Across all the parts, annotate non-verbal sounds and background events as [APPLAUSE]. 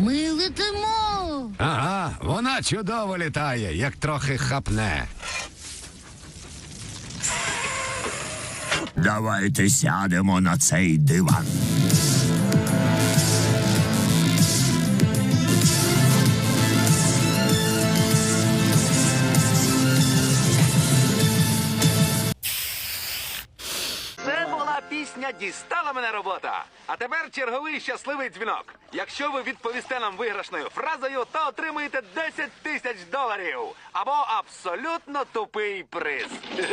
Ми летимо. Ага, вона чудово літає, як трохи хапне. Давайте сядемо на цей диван. Пісня Дістала мене робота. А тепер черговий щасливий дзвінок. Якщо ви відповісте нам виграшною фразою, то отримаєте 10 тисяч доларів або абсолютно тупий приз. [LAUGHS]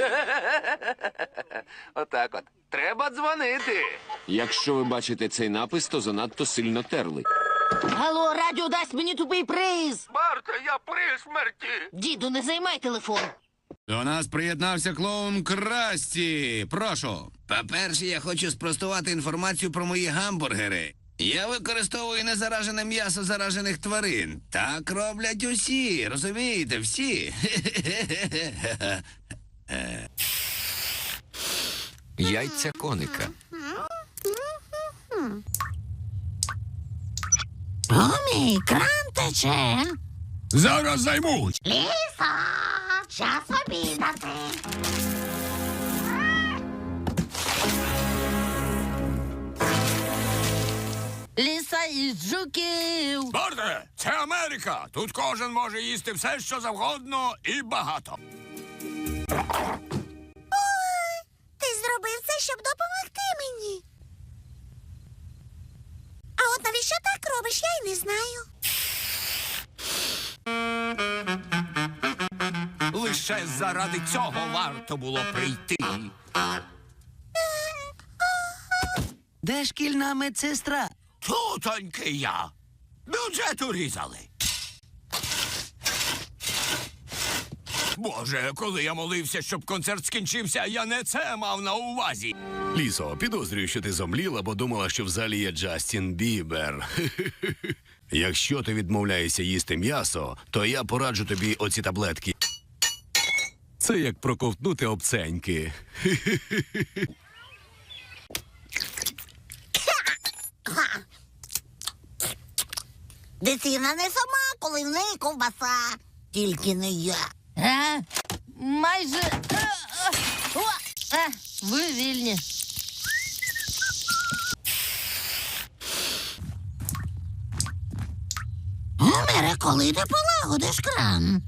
Отак от. Треба дзвонити. Якщо ви бачите цей напис, то занадто сильно терли. Алло, радіо дасть мені тупий приз. Марта, я при смерті. Діду, не займай телефон. До нас приєднався клоун Красті. Прошу. По-перше, я хочу спростувати інформацію про мої гамбургери. Я використовую незаражене м'ясо заражених тварин. Так роблять усі, розумієте, всі. [LAUGHS] Яйця коника. О, мій кран тече. Зараз займуть. Ліса, час обідати. Із жуків. Барде, це Америка. Тут кожен може їсти все, що завгодно, і багато. Ти зробив це, щоб допомогти мені. А от навіщо так робиш, я й не знаю. Лише заради цього варто було прийти. Де шкільна медсестра? Тутоньки я. Бюджет урізали. Боже, коли я молився, щоб концерт скінчився, я не це мав на увазі. Лісо, підозрюю, що ти зомліла, бо думала, що в залі є Джастін Бібер. [LAUGHS] Якщо ти відмовляєшся їсти м'ясо, то я пораджу тобі оці таблетки. Це як проковтнути обценьки. [LAUGHS] Дитина не сама, коли в неї ковбаса. Тільки не я. А? Майже. А, а, о, а, ви вільні. Гомере, коли ти полагодиш кран?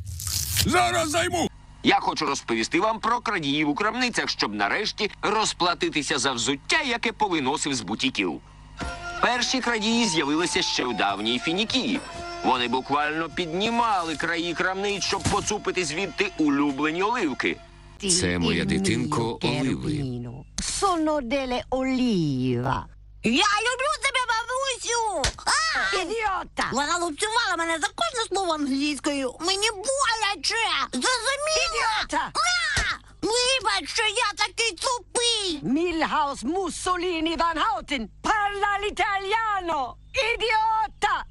Зараз займу. Я хочу розповісти вам про крадіїв у крамницях, щоб нарешті розплатитися за взуття, яке повиносив з бутіків. Перші крадії з'явилися ще у давній Фінікії. Вони буквально піднімали краї крамниць, щоб поцупити звідти улюблені оливки. Це моя дитинко оливи. Sono delle oliva. Я люблю тебе, бабусю! А! Ідіота! Вона лупцювала мене за кожне слово англійською. Мені боляче! Зрозуміла? Ідіота! Вибач, що я такий тупий! Milhouse Mussolini Van Houten parla l'italiano! Ідіота!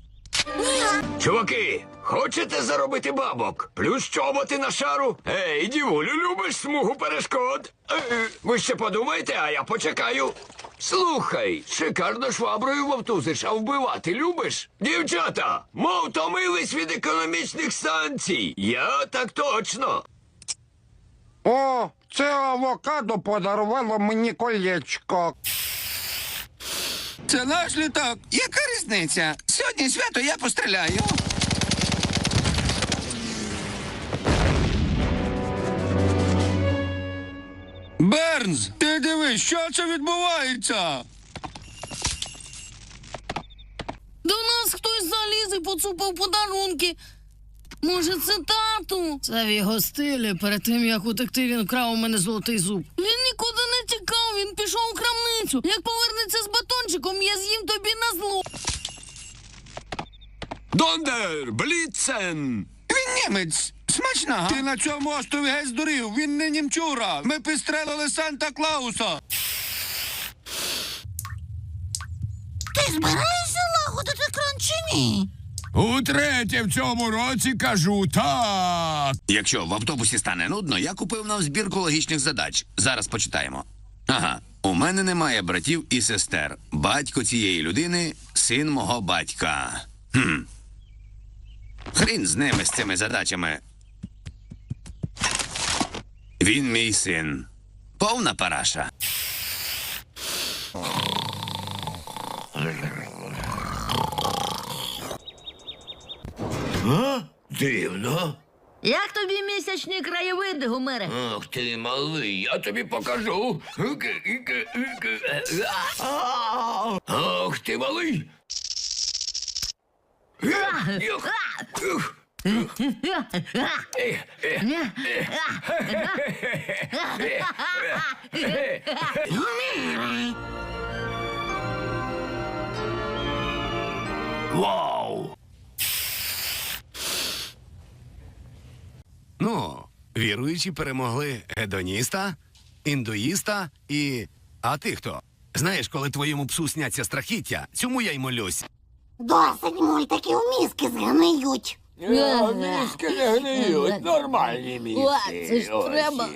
Чуваки, хочете заробити бабок? Плюс чоботи на шару? Ей, дівулю, любиш смугу перешкод? Е, ви ще подумайте, а я почекаю. Слухай, шикарно шваброю вовтузиш, а вбивати любиш? Дівчата, мов томились від економічних санкцій. Я так точно. О, це авокадо подарувало мені колечко. Це наш літак. Яка різниця? Сьогодні свято я постріляю. Бернс, ти дивись, що це відбувається? До нас хтось заліз і поцупив подарунки. Може, це тату? Це в його стилі. Перед тим як утекти, він вкрав у мене золотий зуб. Він нікуди не тікав, він пішов у крамницю. Як повернеться з батончиком, я з'їм тобі на зло. Дондер, Бліцен! Він німець. Смачна. Ти на цьому острові геть здурів. Він не німчура. Ми підстрелили Санта Клауса. Ти збираєшся лагодити кран чи ні? Утретє в цьому році кажу так. Якщо в автобусі стане нудно, я купив нам збірку логічних задач. Зараз почитаємо. Ага, у мене немає братів і сестер. Батько цієї людини син мого батька. Хрін з ними з цими задачами. Він мій син. Повна параша. Дивно. Як тобі місячні краєвиди, Гомере? Ах ти малий, я тобі покажу. Ах ти малий. Вау! Ну, віруючі перемогли гедоніста, індуїста і. А ти хто? Знаєш, коли твоєму псу сняться страхіття, цьому я й молюсь. Досить мультики у мізки згниють. Мізки не гниють, нормальні мізки. О, це ж треба.